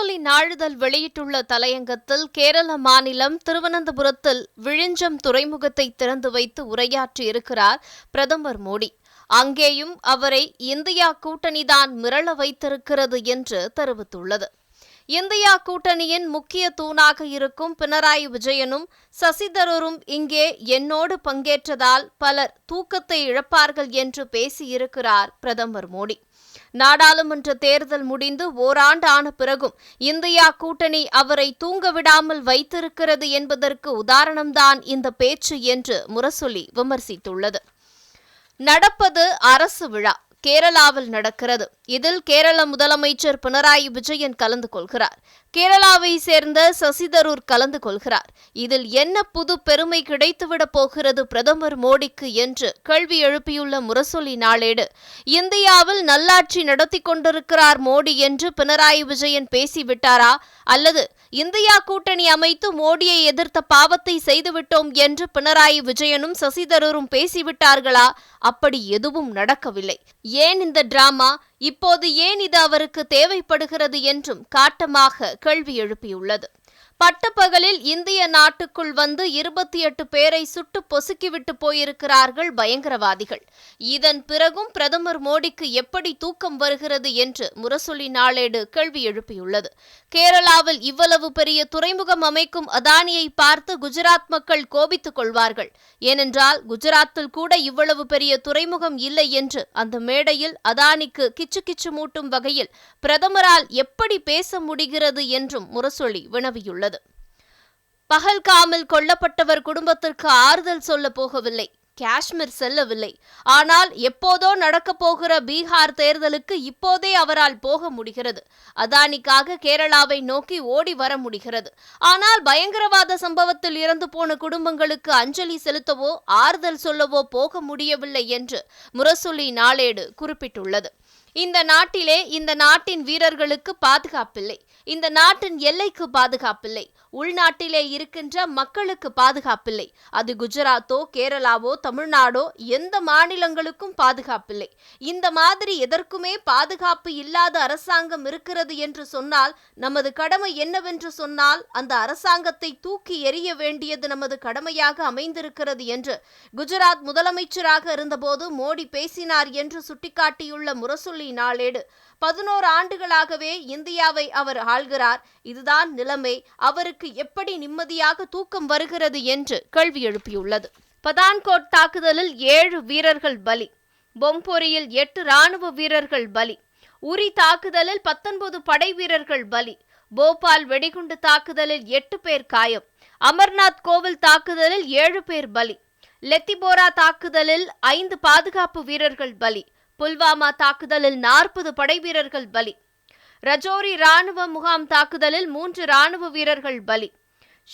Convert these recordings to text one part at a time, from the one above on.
முரசொலி நாளிதழ் வெளியிட்டுள்ள தலையங்கத்தில் கேரள மாநிலம் திருவனந்தபுரத்தில் விழிஞ்சம் துறைமுகத்தை திறந்து வைத்து உரையாற்றியிருக்கிறார் பிரதமர் மோடி. அங்கேயும் அவரை இந்தியா கூட்டணிதான் மிரள வைத்திருக்கிறது என்று தெரிவித்துள்ளது. இந்தியா கூட்டணியின் முக்கிய தூணாக இருக்கும் பினராயி விஜயனும் சசிதரூரும் இங்கே என்னோடு பங்கேற்றதால் பலர் தூக்கத்தை இழப்பார்கள் என்று பேசியிருக்கிறார் பிரதமர் மோடி. நாடாளுமன்ற தேர்தல் முடிந்து ஓராண்டு ஆன பிறகும் இந்தியா கூட்டணி அவரை தூங்க விடாமல் வைத்திருக்கிறது என்பதற்கு உதாரணம்தான் இந்த பேச்சு என்று முரசொலி விமர்சித்துள்ளது. நடப்பது அரசு விழா கேரளாவில் நடக்கிறது. இதில் கேரள முதலமைச்சர் பினராயி விஜயன் கலந்து கொள்கிறார். கேரளாவை சேர்ந்த சசிதரூர் கலந்து கொள்கிறார். இதில் என்ன புது பெருமை கிடைத்துவிடப் போகிறது பிரதமர் மோடிக்கு என்று கேள்வி எழுப்பியுள்ள முரசொலி நாளேடு. இந்தியாவில் நல்லாட்சி நடத்தி கொண்டிருக்கிறார் மோடி என்று பினராயி விஜயன் பேசிவிட்டாரா? அல்லது இந்தியா கூட்டணி அமைத்து மோடியை எதிர்த்த பாவத்தை செய்துவிட்டோம் என்று பினராயி விஜயனும் சசிதரூரும் பேசிவிட்டார்களா? அப்படி எதுவும் நடக்கவில்லை. ஏன் இந்த டிராமா? இப்போது ஏன் இது அவருக்கு தேவைப்படுகிறது என்றும் காட்டமாக கேள்வி எழுப்பியுள்ளது. பட்டப்பகலில் இந்திய நாட்டுக்குள் வந்து இருபத்தி எட்டு பேரை சுட்டு பொசுக்கிவிட்டு போயிருக்கிறார்கள் பயங்கரவாதிகள். இதன் பிறகும் பிரதமர் மோடிக்கு எப்படி தூக்கம் வருகிறது என்று முரசொலி நாளேடு கேள்வி எழுப்பியுள்ளது. கேரளாவில் இவ்வளவு பெரிய துறைமுகம் அமைக்கும் அதானியை பார்த்து குஜராத் மக்கள் கோபித்துக் கொள்வார்கள். ஏனென்றால் குஜராத்தில் கூட இவ்வளவு பெரிய துறைமுகம் இல்லை என்று அந்த மேடையில் அதானிக்கு கிச்சு கிச்சு மூட்டும் வகையில் பிரதமரால் எப்படி பேச முடிகிறது என்றும் முரசொலி வினவியுள்ளது. பகல்காமில் கொல்லப்பட்டவர் குடும்பத்திற்கு ஆறுதல் சொல்ல போகவில்லை. காஷ்மீர் செல்லவில்லை. ஆனால் எப்போதோ நடக்கப் போகிற பீகார் தேர்தலுக்கு இப்போதே அவரால் போக முடிகிறது. அதானிக்காக கேரளாவை நோக்கி ஓடி வர முடிகிறது. ஆனால் பயங்கரவாத சம்பவத்தில் இறந்து போன குடும்பங்களுக்கு அஞ்சலி செலுத்தவோ ஆறுதல் சொல்லவோ போக முடியவில்லை என்று முரசொலி நாளேடு குறிப்பிட்டுள்ளது. இந்த நாட்டிலே இந்த நாட்டின் வீரர்களுக்கு பாதுகாப்பில்லை. இந்த நாட்டின் எல்லைக்கு பாதுகாப்பில்லை. உள்நாட்டிலே இருக்கின்ற மக்களுக்கு பாதுகாப்பில்லை. அது குஜராத்தோ கேரளாவோ தமிழ்நாடோ எந்த மாநிலங்களுக்கும் பாதுகாப்பில்லை. இந்த மாதிரி எதற்குமே பாதுகாப்பு இல்லாத அரசாங்கம் இருக்கிறது என்று சொன்னால் நமது கடமை என்னவென்று சொன்னால் அந்த அரசாங்கத்தை தூக்கி எறிய வேண்டியது நமது கடமையாக அமைந்திருக்கிறது என்று குஜராத் முதலமைச்சராக இருந்தபோது மோடி பேசினார் என்று சுட்டிக்காட்டியுள்ள முரசொலி நாளேடு. பதினோரு ஆண்டுகளாகவே இந்தியாவை அவர் ஆள்கிறார். இதுதான் நிலைமை. அவருக்கு எப்படி நிம்மதியாக தூக்கம் வருகிறது என்று கேள்வி எழுப்பியுள்ளது. பதான்கோட் தாக்குதலில் ஏழு வீரர்கள் பலி. பொம்பொரியில் எட்டு ராணுவ வீரர்கள் பலி. உரி தாக்குதலில் பத்தொன்பது படை வீரர்கள் பலி. போபால் வெடிகுண்டு தாக்குதலில் எட்டு பேர் காயம். அமர்நாத் கோவில் தாக்குதலில் ஏழு பேர் பலி. லெத்திபோரா தாக்குதலில் ஐந்து பாதுகாப்பு வீரர்கள் பலி. புல்வாமா தாக்குதலில் நாற்பது படை வீரர்கள் பலி. ரஜோரி ராணுவ முகாம் தாக்குதலில் மூன்று ராணுவ வீரர்கள் பலி.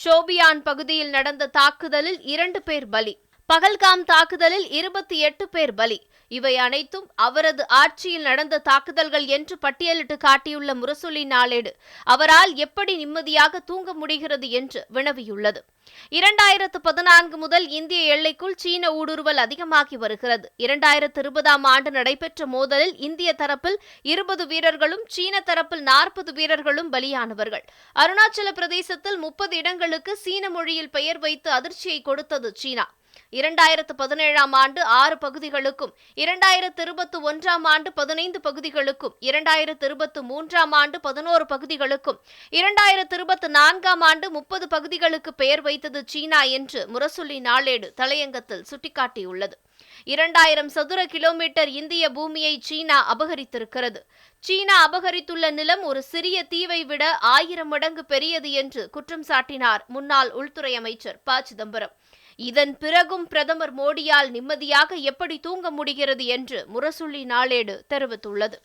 ஷோபியான் பகுதியில் நடந்த தாக்குதலில் இரண்டு பேர் பலி. பகல்காம் தாக்குதலில் இருபத்தி எட்டு பேர் பலி. இவை அனைத்தும் அவரது ஆட்சியில் நடந்த தாக்குதல்கள் என்று பட்டியலிட்டு காட்டியுள்ள முரசொலி நாளேடு. அவரால் எப்படி நிம்மதியாக தூங்க முடிகிறது என்று வினவியுள்ளது. இரண்டாயிரத்து பதினான்கு முதல் இந்திய எல்லைக்குள் சீன ஊடுருவல் அதிகமாகி வருகிறது. இரண்டாயிரத்து இருபதாம் ஆண்டு நடைபெற்ற மோதலில் இந்திய தரப்பில் இருபது வீரர்களும் சீன தரப்பில் நாற்பது வீரர்களும் பலியானவர்கள். அருணாச்சல பிரதேசத்தில் முப்பது இடங்களுக்கு சீன மொழியில் பெயர் வைத்து அதிர்ச்சியை கொடுத்தது சீனா. இரண்டாயிரத்து பதினேழாம் ஆண்டு ஆறு பகுதிகளுக்கும் இரண்டாயிரத்து இருபத்தி ஒன்றாம் ஆண்டு பதினைந்து பகுதிகளுக்கும் இரண்டாயிரத்து இருபத்து மூன்றாம் ஆண்டு பதினோரு பகுதிகளுக்கும் இரண்டாயிரத்து இருபத்தி நான்காம் ஆண்டு முப்பது பகுதிகளுக்கு பெயர் வைத்தது சீனா என்று முரசொலி நாளேடு தலையங்கத்தில் சுட்டிக்காட்டியுள்ளது. இரண்டாயிரம் சதுர கிலோமீட்டர் இந்திய பூமியை சீனா அபகரித்திருக்கிறது. சீனா அபகரித்துள்ள நிலம் ஒரு சிறிய தீவை விட ஆயிரம் மடங்கு பெரியது என்று குற்றம் சாட்டினார் முன்னாள் உள்துறை அமைச்சர் ப. சிதம்பரம். இதன் பிறகும் பிரதமர் மோடியால் நிம்மதியாக எப்படி தூங்க முடிகிறது என்று முரசொலி நாளேடு தெரிவித்துள்ளது.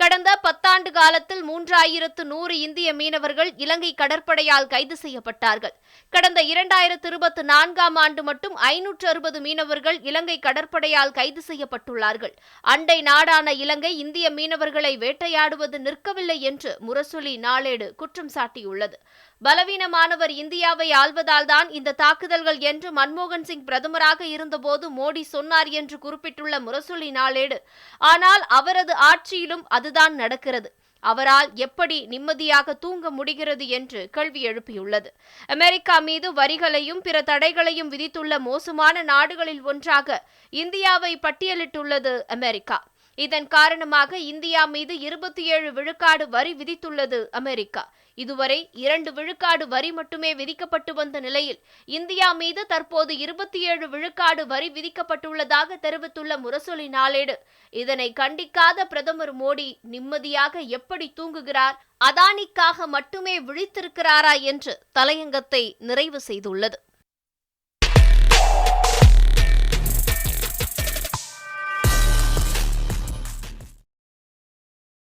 கடந்த பத்தாண்டு காலத்தில் மூன்றாயிரத்து நூறு இந்திய மீனவர்கள் இலங்கை கடற்படையால் கைது செய்யப்பட்டார்கள். கடந்த இரண்டாயிரத்து இருபத்தி நான்காம் ஆண்டு மட்டும் ஐநூற்று அறுபது மீனவர்கள் இலங்கை கடற்படையால் கைது செய்யப்பட்டுள்ளார்கள். அண்டை நாடான இலங்கை இந்திய மீனவர்களை வேட்டையாடுவது நிற்கவில்லை என்று முரசொலி நாளேடு குற்றம் சாட்டியுள்ளது. பலவீனமானவர் இந்தியாவை ஆள்வதால் தான் இந்த தாக்குதல்கள் என்று மன்மோகன் சிங் பிரதமராக இருந்தபோது மோடி சொன்னார் என்று குறிப்பிட்டுள்ள முரசொலி நாளேடு. ஆனால் அவரது ஆட்சியிலும் அது அதுதான் நடக்கிறது. அவரால் எப்படி நிம்மதியாக தூங்க முடிகிறது என்று கேள்வி எழுப்பியுள்ளது. அமெரிக்கா மீது வரிகளையும் பிற தடைகளையும் விதித்துள்ள மோசமான நாடுகளில் ஒன்றாக இந்தியாவை பட்டியலிட்டுள்ளது அமெரிக்கா. இதன் காரணமாக இந்தியா மீது இருபத்தி ஏழு விழுக்காடு வரி விதித்துள்ளது அமெரிக்கா. இதுவரை இரண்டு விழுக்காடு வரி மட்டுமே விதிக்கப்பட்டு வந்த நிலையில் இந்தியா மீது தற்போது இருபத்தி ஏழு விழுக்காடு வரி விதிக்கப்பட்டுள்ளதாக தெரிவித்துள்ள முரசொலி நாளேடு இதனை கண்டிக்காத பிரதமர் மோடி நிம்மதியாக எப்படி தூங்குகிறார் அதானிக்காக மட்டுமே விழித்திருக்கிறாரா என்று தலையங்கத்தை நிறைவு செய்துள்ளது.